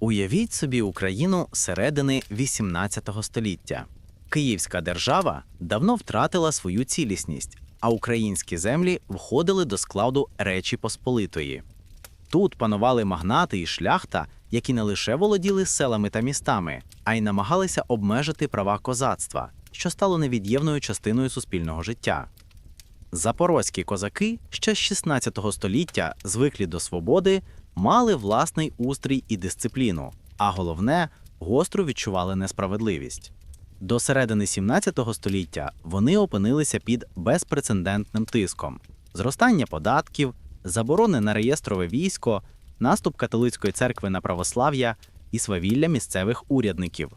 Уявіть собі Україну середини XVIII століття. Київська держава давно втратила свою цілісність, а українські землі входили до складу Речі Посполитої. Тут панували магнати і шляхта, які не лише володіли селами та містами, а й намагалися обмежити права козацтва, що стало невід'ємною частиною суспільного життя. Запорозькі козаки ще з 16 століття, звиклі до свободи, мали власний устрій і дисципліну, а головне, гостро відчували несправедливість. До середини 17 століття вони опинилися під безпрецедентним тиском: зростання податків, заборони на реєстрове військо, наступ католицької церкви на православ'я і свавілля місцевих урядників.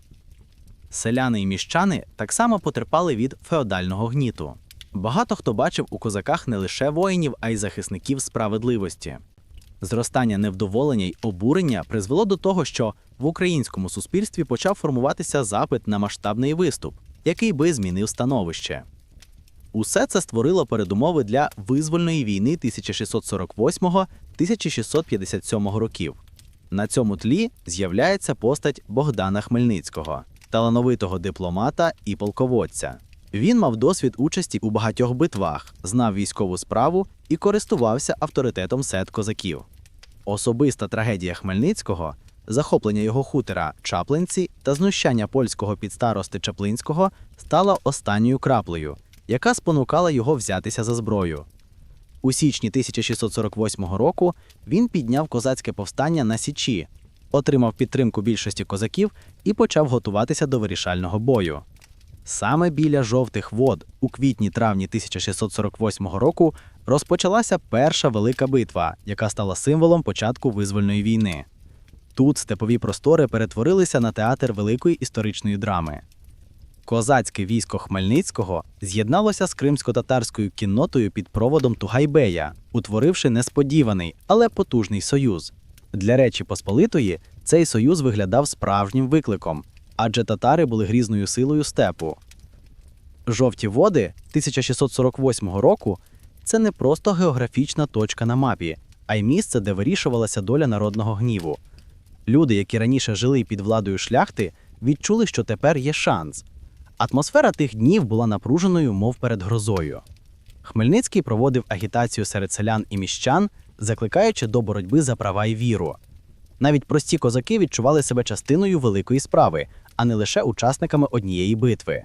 Селяни і міщани так само потерпали від феодального гніту. Багато хто бачив у козаках не лише воїнів, а й захисників справедливості. Зростання невдоволення й обурення призвело до того, що в українському суспільстві почав формуватися запит на масштабний виступ, який би змінив становище. Усе це створило передумови для визвольної війни 1648-1657 років. На цьому тлі з'являється постать Богдана Хмельницького, талановитого дипломата і полководця. Він мав досвід участі у багатьох битвах, знав військову справу і користувався авторитетом сет козаків. Особиста трагедія Хмельницького, захоплення його хутора Чаплинці та знущання польського підстарости Чаплинського стала останньою краплею, яка спонукала його взятися за зброю. У січні 1648 року він підняв козацьке повстання на Січі, отримав підтримку більшості козаків і почав готуватися до вирішального бою. Саме біля жовтих вод у квітні-травні 1648 року розпочалася перша велика битва, яка стала символом початку визвольної війни. Тут степові простори перетворилися на театр великої історичної драми. Козацьке військо Хмельницького з'єдналося з кримсько-татарською кіннотою під проводом Тугайбея, утворивши несподіваний, але потужний союз. Для Речі Посполитої цей союз виглядав справжнім викликом, адже татари були грізною силою степу. Жовті води 1648 року це не просто географічна точка на мапі, а й місце, де вирішувалася доля народного гніву. Люди, які раніше жили під владою шляхти, відчули, що тепер є шанс. Атмосфера тих днів була напруженою, мов перед грозою. Хмельницький проводив агітацію серед селян і міщан, закликаючи до боротьби за права і віру. Навіть прості козаки відчували себе частиною великої справи, а не лише учасниками однієї битви.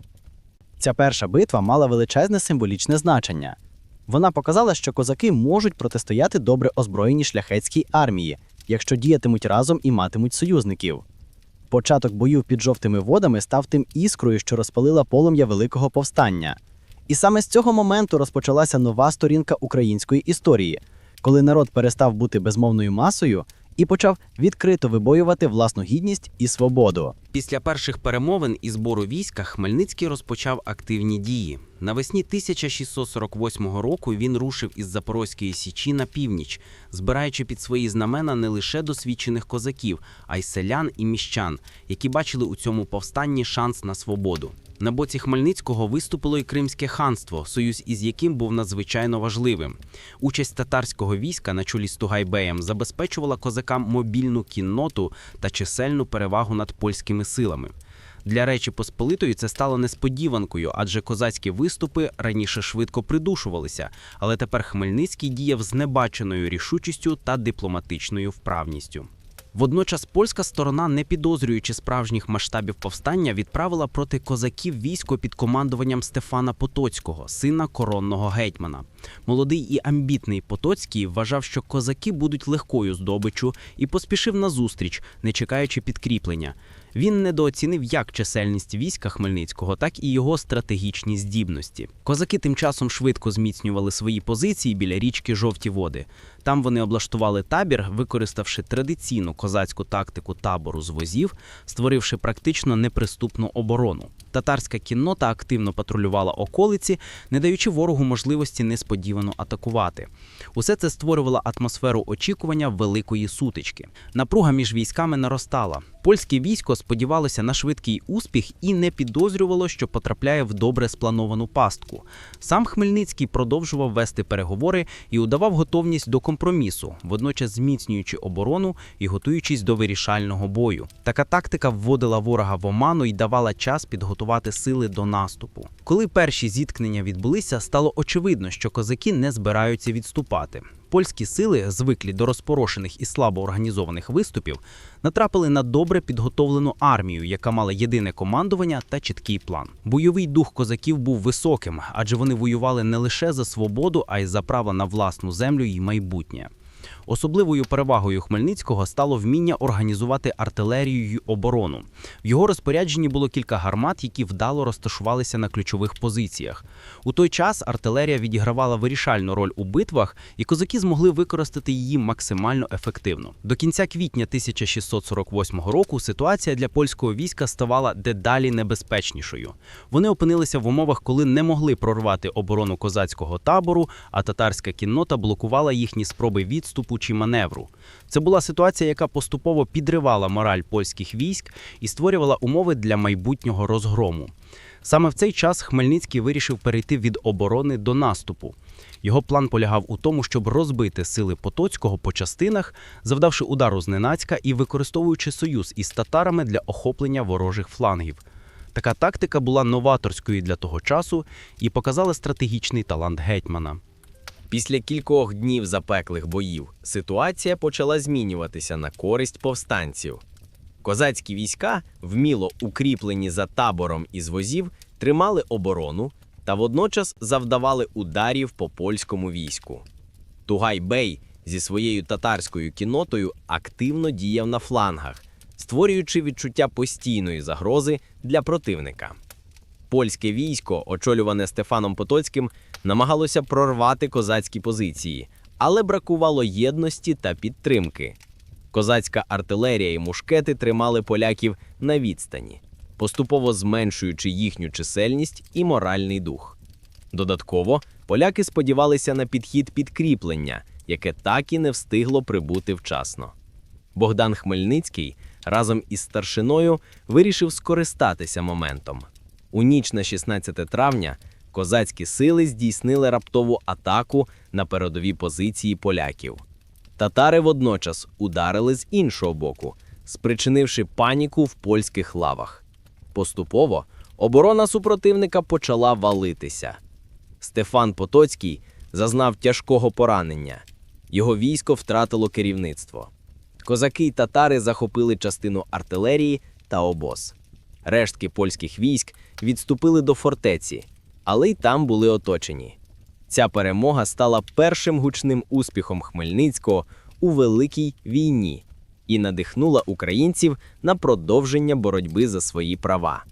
Ця перша битва мала величезне символічне значення. Вона показала, що козаки можуть протистояти добре озброєній шляхетській армії, якщо діятимуть разом і матимуть союзників. Початок боїв під жовтими водами став тим іскрою, що розпалила полум'я Великого повстання. І саме з цього моменту розпочалася нова сторінка української історії, коли народ перестав бути безмовною масою і почав відкрито вибоювати власну гідність і свободу. Після перших перемовин і збору війська Хмельницький розпочав активні дії. Навесні 1648 року він рушив із Запорозької січі на північ, збираючи під свої знамена не лише досвідчених козаків, а й селян і міщан, які бачили у цьому повстанні шанс на свободу. На боці Хмельницького виступило й Кримське ханство, союз із яким був надзвичайно важливим. Участь татарського війська на чолі з Тугайбеєм забезпечувала козакам мобільну кінноту та чисельну перевагу над польськими силами. Для Речі Посполитої це стало несподіванкою, адже козацькі виступи раніше швидко придушувалися, але тепер Хмельницький діяв з небаченою рішучістю та дипломатичною вправністю. Водночас польська сторона, не підозрюючи справжніх масштабів повстання, відправила проти козаків військо під командуванням Стефана Потоцького, сина коронного гетьмана. Молодий і амбітний Потоцький вважав, що козаки будуть легкою здобиччю і поспішив на зустріч, не чекаючи підкріплення. Він недооцінив як чисельність війська Хмельницького, так і його стратегічні здібності. Козаки тим часом швидко зміцнювали свої позиції біля річки Жовті Води. Там вони облаштували табір, використавши традиційну козацьку тактику табору з возів, створивши практично неприступну оборону. Татарська кіннота активно патрулювала околиці, не даючи ворогу можливості несподівано атакувати. Усе це створювало атмосферу очікування великої сутички. Напруга між військами наростала. Польське військо сподівалося на швидкий успіх і не підозрювало, що потрапляє в добре сплановану пастку. Сам Хмельницький продовжував вести переговори і удавав готовність до компромісу, водночас зміцнюючи оборону і готуючись до вирішального бою. Така тактика вводила ворога в оману і давала час підготувати сили до наступу. Коли перші зіткнення відбулися, стало очевидно, що козаки не збираються відступати. Польські сили, звиклі до розпорошених і слабо організованих виступів, натрапили на добре підготовлену армію, яка мала єдине командування та чіткий план. Бойовий дух козаків був високим, адже вони воювали не лише за свободу, а й за право на власну землю і майбутнє. Особливою перевагою Хмельницького стало вміння організувати артилерію оборону. В його розпорядженні було кілька гармат, які вдало розташувалися на ключових позиціях. У той час артилерія відігравала вирішальну роль у битвах, і козаки змогли використати її максимально ефективно. До кінця квітня 1648 року ситуація для польського війська ставала дедалі небезпечнішою. Вони опинилися в умовах, коли не могли прорвати оборону козацького табору, а татарська кіннота блокувала їхні спроби відступу чи маневру. Це була ситуація, яка поступово підривала мораль польських військ і створювала умови для майбутнього розгрому. Саме в цей час Хмельницький вирішив перейти від оборони до наступу. Його план полягав у тому, щоб розбити сили Потоцького по частинах, завдавши удару зненацька і використовуючи союз із татарами для охоплення ворожих флангів. Така тактика була новаторською для того часу і показала стратегічний талант гетьмана. Після кількох днів запеклих боїв ситуація почала змінюватися на користь повстанців. Козацькі війська, вміло укріплені за табором із возів, тримали оборону та водночас завдавали ударів по польському війську. Тугай-бей зі своєю татарською кіннотою активно діяв на флангах, створюючи відчуття постійної загрози для противника. Польське військо, очолюване Стефаном Потоцьким, намагалося прорвати козацькі позиції, але бракувало єдності та підтримки. Козацька артилерія і мушкети тримали поляків на відстані, поступово зменшуючи їхню чисельність і моральний дух. Додатково, поляки сподівалися на підхід підкріплення, яке так і не встигло прибути вчасно. Богдан Хмельницький разом із старшиною вирішив скористатися моментом. У ніч на 16 травня козацькі сили здійснили раптову атаку на передові позиції поляків. Татари водночас ударили з іншого боку, спричинивши паніку в польських лавах. Поступово оборона супротивника почала валитися. Стефан Потоцький зазнав тяжкого поранення. Його військо втратило керівництво. Козаки й татари захопили частину артилерії та обоз. Рештки польських військ відступили до фортеці, але й там були оточені. Ця перемога стала першим гучним успіхом Хмельницького у Великій війні і надихнула українців на продовження боротьби за свої права.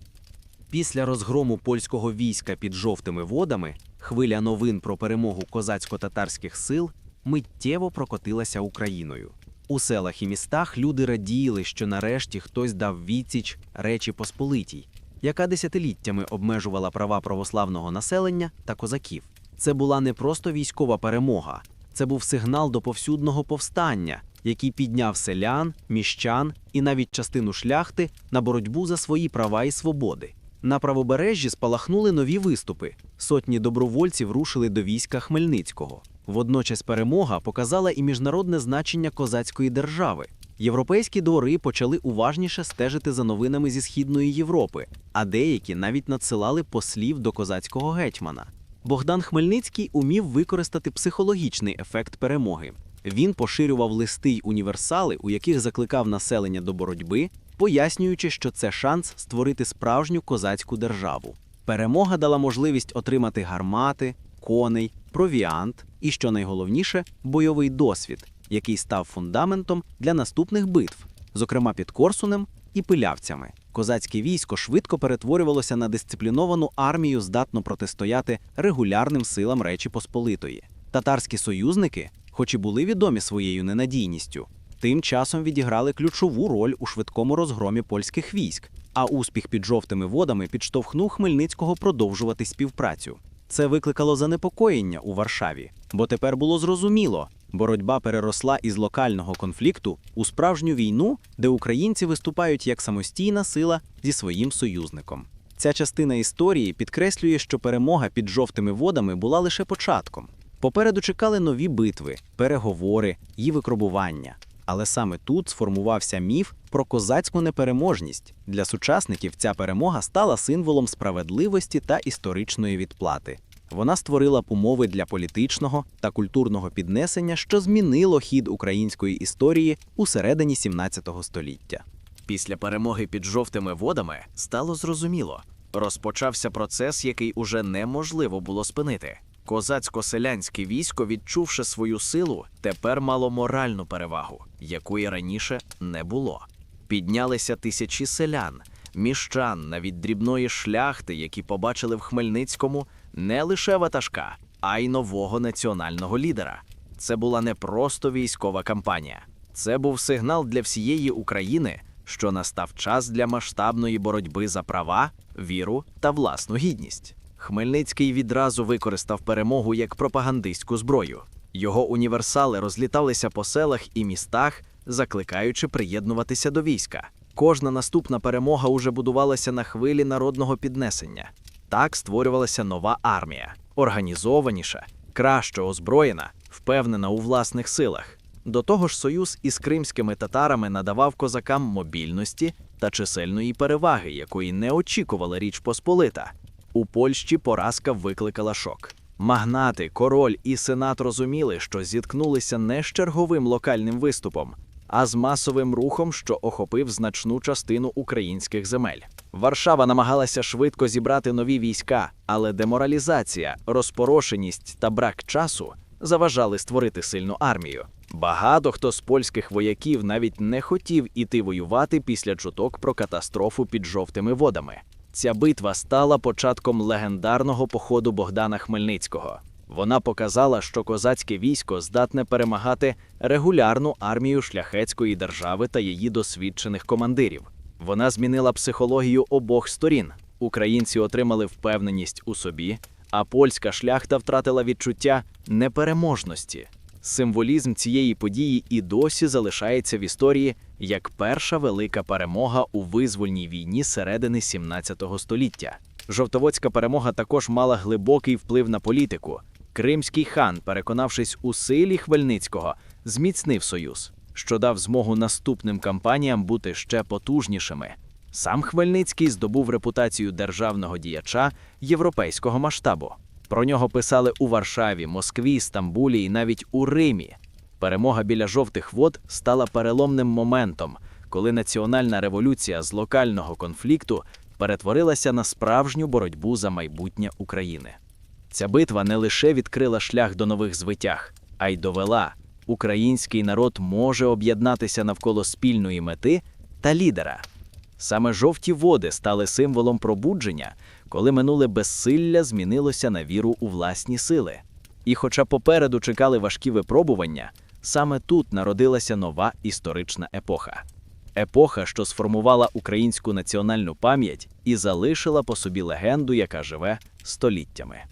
Після розгрому польського війська під жовтими водами хвиля новин про перемогу козацько-татарських сил миттєво прокотилася Україною. У селах і містах люди раділи, що нарешті хтось дав відсіч Речі Посполитій, яка десятиліттями обмежувала права православного населення та козаків. Це була не просто військова перемога, це був сигнал до повсюдного повстання, який підняв селян, міщан і навіть частину шляхти на боротьбу за свої права і свободи. На правобережжі спалахнули нові виступи. Сотні добровольців рушили до війська Хмельницького. Водночас перемога показала і міжнародне значення козацької держави. Європейські двори почали уважніше стежити за новинами зі східної Європи, а деякі навіть надсилали послів до козацького гетьмана. Богдан Хмельницький умів використати психологічний ефект перемоги. Він поширював листи й універсали, у яких закликав населення до боротьби, пояснюючи, що це шанс створити справжню козацьку державу. Перемога дала можливість отримати гармати, коней, провіант і, що найголовніше, бойовий досвід, який став фундаментом для наступних битв, зокрема під Корсунем і пилявцями. Козацьке військо швидко перетворювалося на дисципліновану армію, здатну протистояти регулярним силам Речі Посполитої. Татарські союзники, хоч і були відомі своєю ненадійністю, тим часом відіграли ключову роль у швидкому розгромі польських військ. А успіх під жовтими водами підштовхнув Хмельницького продовжувати співпрацю. Це викликало занепокоєння у Варшаві, бо тепер було зрозуміло, боротьба переросла із локального конфлікту у справжню війну, де українці виступають як самостійна сила зі своїм союзником. Ця частина історії підкреслює, що перемога під жовтими водами була лише початком. Попереду чекали нові битви, переговори і випробування. Але саме тут сформувався міф про козацьку непереможність. Для сучасників ця перемога стала символом справедливості та історичної відплати. Вона створила б умови для політичного та культурного піднесення, що змінило хід української історії у середині 17 століття. Після перемоги під жовтими водами стало зрозуміло. Розпочався процес, який уже неможливо було спинити. Козацько-селянське військо, відчувши свою силу, тепер мало моральну перевагу, якої раніше не було. Піднялися тисячі селян, міщан, навіть дрібної шляхти, які побачили в Хмельницькому не лише ватажка, а й нового національного лідера. Це була не просто військова кампанія, це був сигнал для всієї України, що настав час для масштабної боротьби за права, віру та власну гідність. Хмельницький відразу використав перемогу як пропагандистську зброю. Його універсали розліталися по селах і містах, закликаючи приєднуватися до війська. Кожна наступна перемога уже будувалася на хвилі народного піднесення. Так створювалася нова армія, організованіша, краще озброєна, впевнена у власних силах. До того ж, союз із кримськими татарами надавав козакам мобільності та чисельної переваги, якої не очікувала Річ Посполита. У Польщі поразка викликала шок. Магнати, король і сенат розуміли, що зіткнулися не з черговим локальним виступом, а з масовим рухом, що охопив значну частину українських земель. Варшава намагалася швидко зібрати нові війська, але деморалізація, розпорошеність та брак часу заважали створити сильну армію. Багато хто з польських вояків навіть не хотів іти воювати після чуток про катастрофу під жовтими водами. Ця битва стала початком легендарного походу Богдана Хмельницького. Вона показала, що козацьке військо здатне перемагати регулярну армію шляхетської держави та її досвідчених командирів. Вона змінила психологію обох сторін. Українці отримали впевненість у собі, а польська шляхта втратила відчуття непереможності. Символізм цієї події і досі залишається в історії як перша велика перемога у визвольній війні середини 17 століття. Жовтоводська перемога також мала глибокий вплив на політику. Кримський хан, переконавшись у силі Хмельницького, зміцнив союз, що дав змогу наступним кампаніям бути ще потужнішими. Сам Хмельницький здобув репутацію державного діяча європейського масштабу. Про нього писали у Варшаві, Москві, Стамбулі і навіть у Римі. Перемога біля жовтих вод стала переломним моментом, коли національна революція з локального конфлікту перетворилася на справжню боротьбу за майбутнє України. Ця битва не лише відкрила шлях до нових звитяг, а й довела, український народ може об'єднатися навколо спільної мети та лідера. Саме жовті води стали символом пробудження, коли минуле безсилля змінилося на віру у власні сили. І хоча попереду чекали важкі випробування, саме тут народилася нова історична епоха. Епоха, що сформувала українську національну пам'ять і залишила по собі легенду, яка живе століттями.